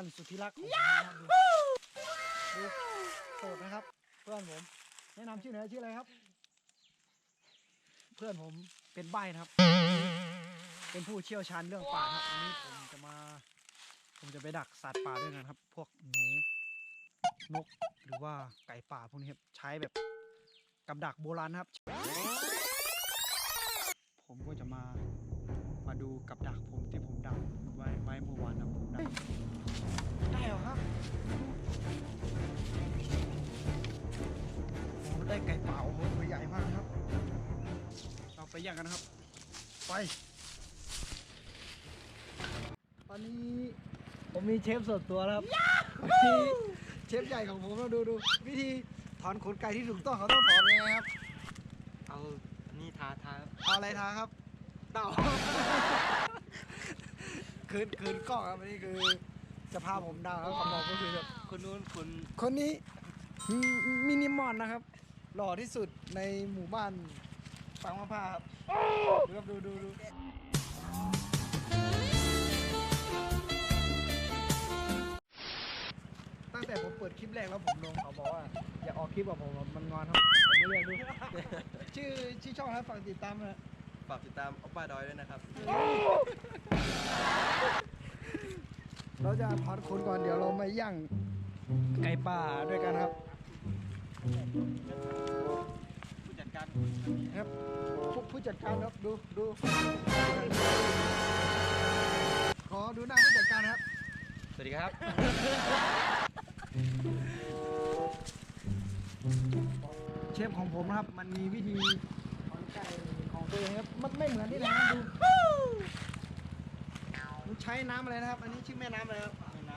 อนสุดที่รักของผมนะครับดูดูโสดนะครับ เพื่อนผม แนะนำชื่อหน่อยชื่ออะไรครับ เพื่อนผมเป็นใบ้นะครับ เป็นผู้เชี่ยวชาญเรื่องป่าครับวันนี้ผมจะมา ผมจะไปดักสัตว์ป่าด้วยกันครับ พวกหนูนกหรือว่าไก่ป่าพวกนี้ครับใช้แบบกับดักโบราณนะครับ ผมก็จะมามาดูกับดักผมที่ผมดักไว้ไว้เมื่อวานนะผมดักได้ เหรอครับผมได้ไก่ป่าโอ้โหตัวใหญ่มากครับ เราไปย่างกันนะครับ ไป ตอนนี้ผมมีเชฟส่วนตัวแล้วครับวันนี้เชฟใหญ่ของผมเราดูดูวิธีถอนขนไก่ที่ถูกต้องเขาต้องถอนยังไงครับ เอานี่ทาทาเอาอะไรทาครับเต่า คืนคืนกล้องครับอันนี้คือ จะพาผมดาวครับคำบอกก็คือแบบคนนู้นคนคนนี้มิมินิมอนนะครับ หล่อที่สุดในหมู่บ้านฟังมะพร้าวครับดูครับดูดูดูตั้งแต่ผมเปิดคลิปแรกแล้วผมลงเขาบอกว่า อย่าออกคลิปกับผมมันงอนครับผมไม่เรียกดูชื่อชื่อช่องครับฝากติดตามนะฝากติดตามออปป้าดอยด้วยนะครับ เราจะถอนขนก่อนเดี๋ยวเรามาย่างไก่ป่าด้วยกันครับผู้จัดการครับผู้ผู้จัดการครับดูดูขอดูหน้าผู้จัดการครับ สวัสดีครับเชฟของผมนะครับมันมีวิธีถอนไก่ของตัวเองครับมันไม่เหมือนที่ไหนนะดูมัน ใช้น้ำอะไรนะครับ อันนี้ชื่อแม่น้ำอะไรครับแม่น้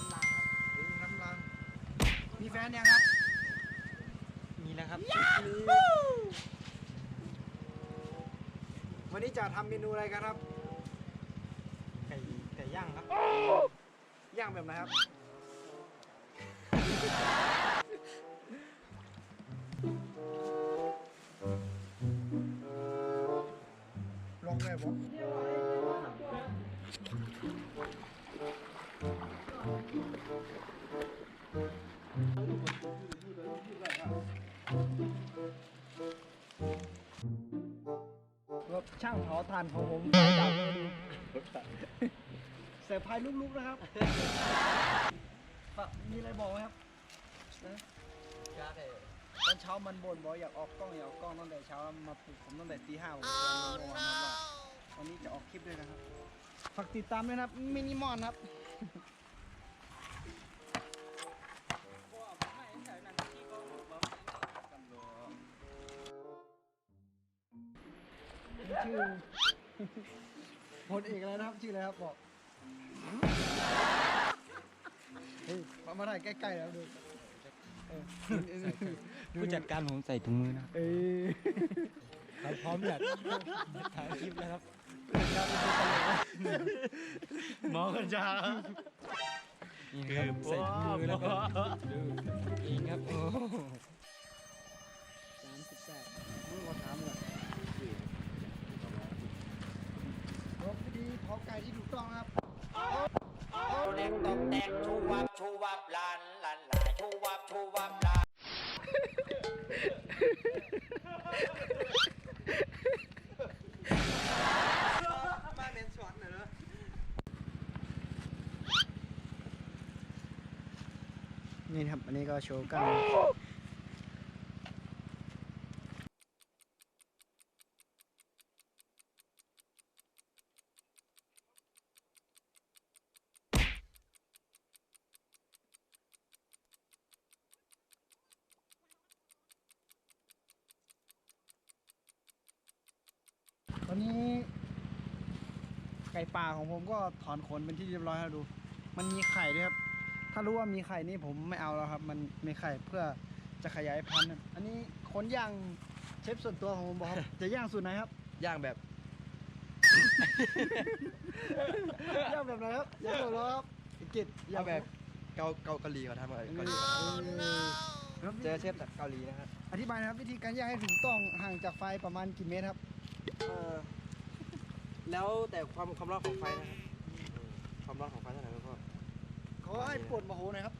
น้ำลางครับหรือน้ำลางมีแฟนยังครับำมีแล้วครับวันนี้จะทำเมนูอะไรกันครับ ไก่ไก่ย่างครับ ย่างแบบไหนครับลองเลยผ ช่างเผาถ่านของผมไฟดับเลยดูเสียพายลุกๆนะครับปะมีอะไรบอกไหมครับนะตอนเช้ามันบ่นบอกอยากออกกล้องอยากออกกล้องตั้งแต่เช้ามาปลุกผมตั้งแต่ตีห้าผมนอนครับว่าวันนี้จะออกคลิปด้วยนะครับ ฝากติดตามด้วยนะครับมินิมอนครับ ชื่อพลเอกอะไรนะครับชื่ออะไรครับบอกเฮ้ยมามาถ่ายใกล้ๆแล้วดูเออผู้จัดการผมใส่ถุงมือนะครับเอ้ยเราพร้อมอยากถ่ายคลิปแล้วครับหมอกัญชานี่ครับใส่ถุงมือแล้วก็ดูเองครับโอ้ ไก่ที่ถูกต้องครับเด็กตกแตกชูวับชูวับลานลานลายชูวับชูวับลานมาเน้นช็อตหน่อยเนะนี่ครับ อันนี้ก็โชว์กล้าม ก่ป่าของผมก็ถอนขนเป็นที่เรียบร้อยแล้วดู มันมีไข่ด้วยครับ ถ้ารู้ว่ามีไข่นี่ผมไม่เอาแล้วครับ มันมีไข่เพื่อจะขยายพันธุ์ครับอันนี้ขนย่างเชฟส่วนตัวของผมบอกครับ จะย่างสูตรไหนครับ ย่างแบบ ย่างแบบไหนครับอย่าเพิ่งรอครับไอ้กิจย่าเอางแบบเกาเกาเกาหลีเขาทำอะไรเกาหลีครับเจอเชฟจากเกาหลีนะครับอธิบายนะครับวิธีการย่างให้ถูกต้องห่างจากไฟประมาณกี่เมตรครับ เออ แล้วแต่ความความร้อนของไฟนะครับอืมความร้อนของไฟเท่าไหร่แล้วก็ขอให้ปวดโมโหหน่อยครับ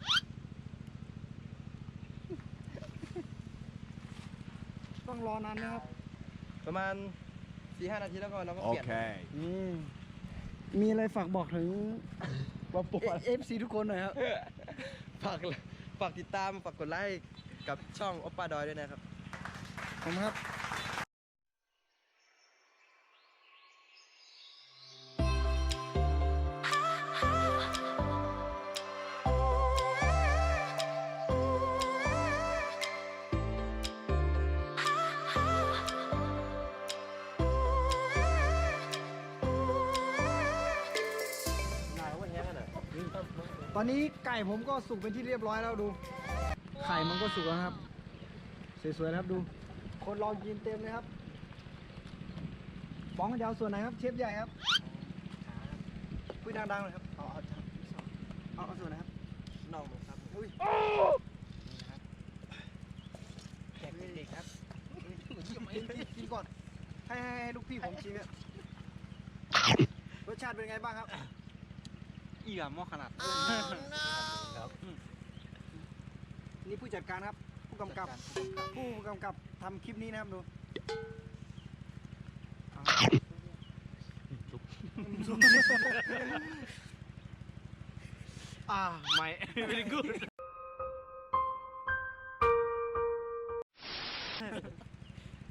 ต้องรอนานนะครับ ประมาณสี่ห้านาทีแล้วก็เราก็เปลี่ยนอืมมีอะไรฝากบอกถึงเอฟซีทุกคนหน่อยครับ ฝากฝากติดตามฝากกดไลค์กับช่องโอปป้าดอยด้วยนะครับ ผมครับ อนนี้ไก่ผมก็สุกเป็นที่เรียบร้อยแล้วดู ไข่มันก็สุกแล้วนะครับ สวยๆนะครับดู คนรอกินเต็มเลยครับบ้องจะเอาส่วนไหนครับ เชฟใหญ่ครับคุยดังๆเลยครับเอาเอาเอาเอาส่วนไหนครับน้องมันครับอุ้ยแขกเด็กๆครับกินกินกินก่อนให้ให้ให้ลูกพี่ผมชิมอะรสชาติเป็นไงบ้างครับ อีกอะหม้อขนาดนี่ผู้จัดการครับ ผู้กำกับ ผู้กำกับทำคลิปนี้นะครับดูเอาอ่าไม่ไม่ได้กูด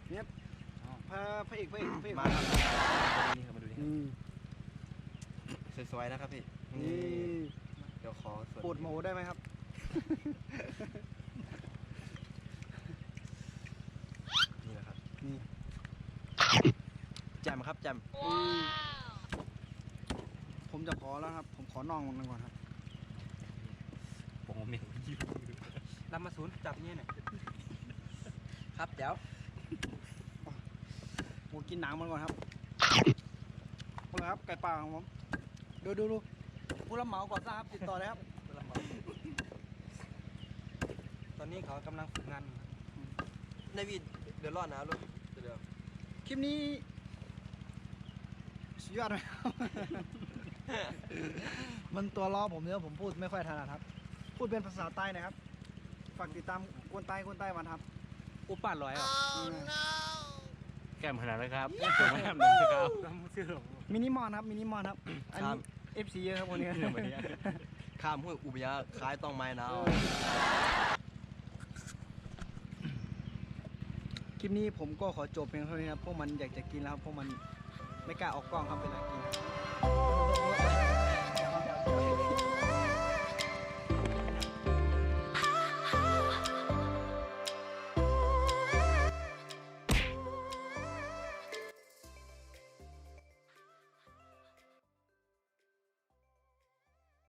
เนี่ยพระพระเอกพระเอกพระเอกมาครับนี่ครับมาดูดิอืมสวยๆนะครับพี่ นี่เดี๋ยวขอส่วนปวดโมโหได้ไหมครับ นี่นะครับ นี่แจมครับแจมอืมผมจะขอแล้วครับ ผมขอน่องมันก่อนครับผมเหม็นยิ้มลำมาศูนย์จับเนี่ยหน่อยครับเดี๋ยวผมกินหนังมันก่อนครับเอาเลยครับไก่ป่าของผมดูดูดู ผู้รับเหมาก่อสร้างครับติดต่อเลยครับ ตอนนี้เขากำลังฝึกงานในวีดเดือดร้อนนะลูกเดี๋ยวคลิปนี้สุดยอดเลยครับ มันตัวล้อผมเนี่ยผมพูดไม่ค่อยถนัดครับ พูดเป็นภาษาใต้นะครับ ฝากติดตามกวนใต้กวนใต้วันครับ อุปป้าร้อยอะอืมแก้มขนาดแล้วครับแก้มหนึ่งครับเชื่อมินิมอนครับมินิมอนครับ อันนี้ FC เยอะครับคนนี้นี่เหมือนกันข้ามห้วยอุบยาคล้ายต้องไม้นะคลิปนี้ผมก็ขอจบเพียงเท่านี้ครับพวกมันอยากจะกินแล้วครับพวกมันไม่กล้าออกกล้องครับเวลากิน